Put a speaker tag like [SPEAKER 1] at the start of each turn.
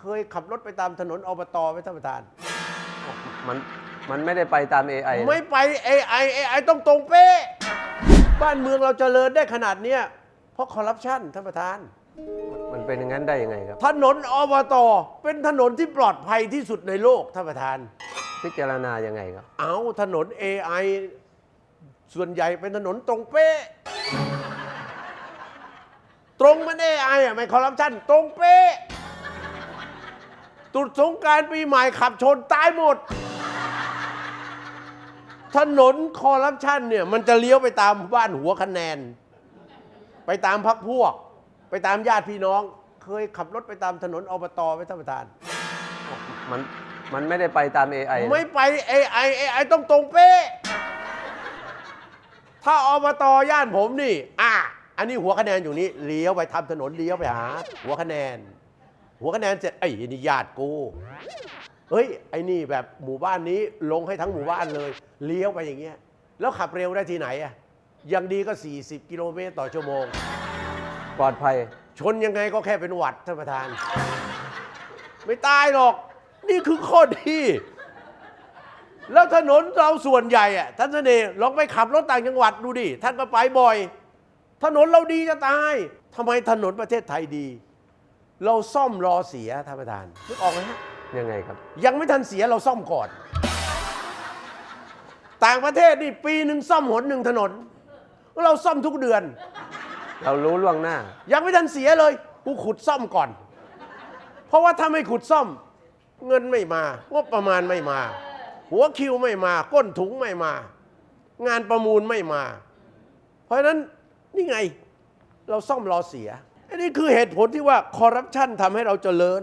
[SPEAKER 1] เคยขับรถไปตามถนนอบตไหมท่านประธาน
[SPEAKER 2] มันมันไม่ได้ไปตาม AI นะ
[SPEAKER 1] ไม่ไป AI AI ต้องตรงเป๊ะ บ้านเมืองเราเจริญได้ขนาดเนี้ยเพราะคอร์รัปชันท่านประธาน
[SPEAKER 2] มันเป็นอย่างนั้นได้ยังไงครับ
[SPEAKER 1] ถนนอบตเป็นถนนที่ปลอดภัยที่สุดในโลกท่านประธาน
[SPEAKER 2] พิจารณายังไงครับ
[SPEAKER 1] เอาถนน AI ส่วนใหญ่เป็นถนนตรงเป๊ะ ตรงมัน AI อะไม่คอร์รัปชันตรงเป๊ะ ตรุดสงกรารปีใหม่ขับชนตายหมด ถนนคอร์รัปชันเนี่ย มันจะเลี้ยวไปตามบ้านหัวคะแนน ไปตามพักพวก ไปตามญาติพี่น้อง เคยขับรถไปตามถนนอบตไหมท่านประธาน
[SPEAKER 2] มันมันไม่ได้ไปตาม AI นะ
[SPEAKER 1] ไม่ไป AI AI ต้องตรงเป๊ะ ถ้าอบตย่านผมนี่ อะ อันนี้หัวคะแนนอยู่นี้ เลี้ยวไปทำถนนเลี้ยวไปหา หัวคะแนน หัวคะแนนเสร็จไอ้ยนี่ญาติกูเฮ้ยไอ้นี่แบบหมู่บ้านนี้ลงให้ทั้งหมู่บ้านเลย เลี้ยวไปอย่างเงี้ย แล้วขับเร็วได้ที่ไหนอะยังดีก็ 40 กิโลเมตรต่อชั่วโมง
[SPEAKER 2] ปลอดภัย
[SPEAKER 1] ชนยังไงก็แค่เป็นหวัดท่านประธาน ไม่ตายหรอก นี่คือข้อดี แล้วถนนเราส่วนใหญ่อะท่านเสน่ห์ลองไปขับรถต่างจังหวัดดูดิท่านก็ไปบ่อย ถนนเราดีจะตายทำไมถนนประเทศไทยดี เราซ่อมรอเสียท่านประธานนึกออกไหมฮะ
[SPEAKER 2] ยังไงครับ
[SPEAKER 1] ยังไม่ทันเสียเราซ่อมก่อน ต่างประเทศนี่ปีหนึ่งซ่อมหนหนึ่งถนน เราซ่อมทุกเดือน
[SPEAKER 2] เรารู้ล่วงหน้า
[SPEAKER 1] ยังไม่ทันเสียเลยกูขุดซ่อมก่อน เพราะว่าถ้าไม่ขุดซ่อม เงินไม่มางบประมาณไม่มา หัวคิวไม่มา ก้นถุงไม่มา งานประมูลไม่มา เพราะฉะนั้นนี่ไง เราซ่อมรอเสียอัน นี่คือเหตุผลที่ว่าคอร์รัปชันทำให้เราเจริญ